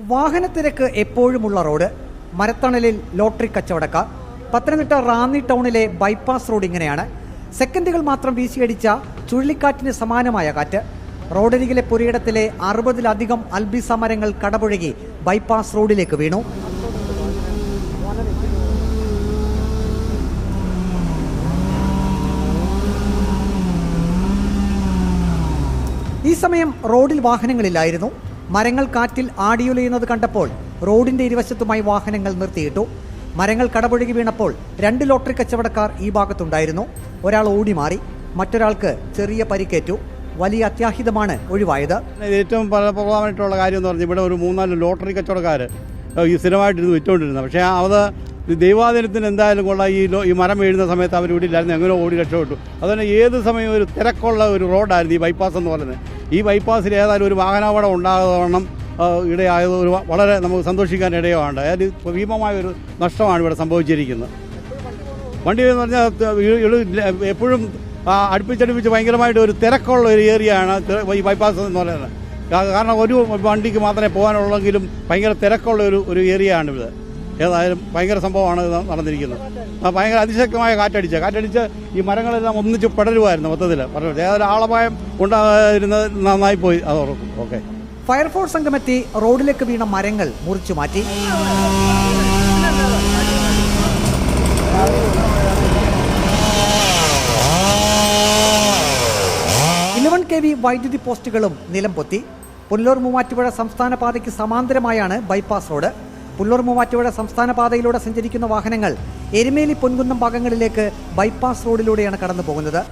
വാഹനത്തിരക്ക് എപ്പോഴുമുള്ള road മരത്തണലിൽ lottery കച്ചവടക്കാർ പത്തനംതിട്ട റാന്നി ടൗണിലെ bypass road ഇങ്ങനെയാണ്. സെക്കൻഡുകൾ മാത്രം വീശിയടിച്ച ചുഴലിക്കാറ്റിന് സമാനമായ കാറ്റ്. റോഡരികിലെ പുരയിടത്തിലെ അറുപതിലധികം അൽബിസ മരങ്ങൾ കടപുഴകി ബൈപ്പാസ് റോഡിലേക്ക് വീണു. ഈ സമയം റോഡിൽ വാഹനങ്ങളില്ലായിരുന്നു. മരങ്ങൾ കാറ്റിൽ ആടിയുലയുന്നത് കണ്ടപ്പോൾ റോഡിന്റെ ഇരുവശത്തുമായി വാഹനങ്ങൾ നിർത്തിയിട്ടു. മരങ്ങൾ കടപുഴകി വീണപ്പോൾ രണ്ട് ലോട്ടറി കച്ചവടക്കാർ ഈ ഭാഗത്തുണ്ടായിരുന്നു. ഒരാൾ ഓടി മാറി മറ്റൊരാൾക്ക് ചെറിയ പരിക്കേറ്റു. വലിയ അത്യാഹിതമാണ് ഒഴിവായത്. ഏറ്റവും ഫലപ്രദമായിട്ടുള്ള കാര്യം എന്ന് പറഞ്ഞാൽ ഇവിടെ ഒരു മൂന്നാൽ ലോട്ടറി കച്ചവടക്കാർ ഈ സ്ഥിരമായിട്ടിരുന്ന് വെച്ചുകൊണ്ടിരുന്നത് പക്ഷേ അത് ദൈവാദിനത്തിന് എന്തായാലും കൊള്ളാം ഈ ഈ മരം വീഴുന്ന സമയത്ത് അവർ വീട്ടിലായിരുന്നു എങ്ങനെ ഓടി രക്ഷപ്പെട്ടു. അതുപോലെ ഏത് സമയം ഒരു തിരക്കുള്ള ഒരു റോഡായിരുന്നു ഈ ബൈപ്പാസ് എന്ന് പറയുന്നത്. ഈ ബൈപ്പാസിൽ ഏതായാലും ഒരു വാഹനാപകടം ഉണ്ടാകണം ഇടയായത് ഒരു വളരെ നമുക്ക് സന്തോഷിക്കാൻ ഇടയാണ്ട് അതായത് ഭീമമായ ഒരു നഷ്ടമാണ് ഇവിടെ സംഭവിച്ചിരിക്കുന്നത്. വണ്ടി എന്ന് പറഞ്ഞാൽ എപ്പോഴും അടുപ്പിച്ചടുപ്പിച്ച് ഭയങ്കരമായിട്ട് ഒരു തിരക്കുള്ള ഒരു ഏരിയയാണ് ഈ ബൈപ്പാസ് എന്ന് പറയുന്നത്. കാരണം ഒരു വണ്ടിക്ക് മാത്രമേ പോകാനുള്ളെങ്കിലും ഭയങ്കര തിരക്കുള്ള ഒരു ഒരു ഏരിയ ആണ് ഇത് ഏതായാലും ഭയങ്കര സംഭവമാണ് നടന്നിരിക്കുന്നത്. ഭയങ്കര അതിശക്തമായ കാറ്റടിച്ച് കാറ്റടിച്ച് ഈ മരങ്ങളെല്ലാം ഒന്നിച്ച് പടരുമായിരുന്നു മൊത്തത്തിൽ പറഞ്ഞു ഏതായാലും ആളപായം ഉണ്ടായിരുന്നത് നന്നായി പോയി അത് ഉറക്കും ഓക്കെ. ഫയർഫോഴ്സ് സംഘമെത്തി റോഡിലേക്ക് വീണ മരങ്ങൾ മുറിച്ചു മാറ്റി. ഇലവൻ കെ വി വൈദ്യുതി പോസ്റ്റുകളും നിലം പൊത്തി പുല്ലൂർ മൂവാറ്റുപുഴ സംസ്ഥാന പാതയ്ക്ക് സമാന്തരമായാണ് ബൈപ്പാസ് റോഡ്. പുല്ലൂർ മൂവാറ്റുപുഴ സംസ്ഥാന പാതയിലൂടെ സഞ്ചരിക്കുന്ന വാഹനങ്ങൾ എരുമേലി പൊൻകുന്നം ഭാഗങ്ങളിലേക്ക് ബൈപ്പാസ് റോഡിലൂടെയാണ് കടന്നു പോകുന്നത്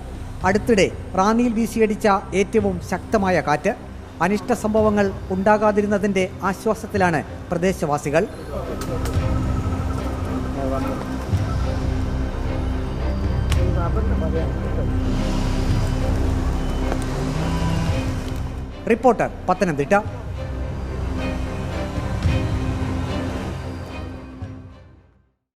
അടുത്തിടെ റാന്നിയിൽ വീശിയടിച്ച ഏറ്റവും ശക്തമായ കാറ്റ്. അനിഷ്ട സംഭവങ്ങൾ ഉണ്ടാകാതിരുന്നതിന്റെ ആശ്വാസത്തിലാണ് പ്രദേശവാസികൾ. റിപ്പോർട്ടർ പത്തനംതിട്ട.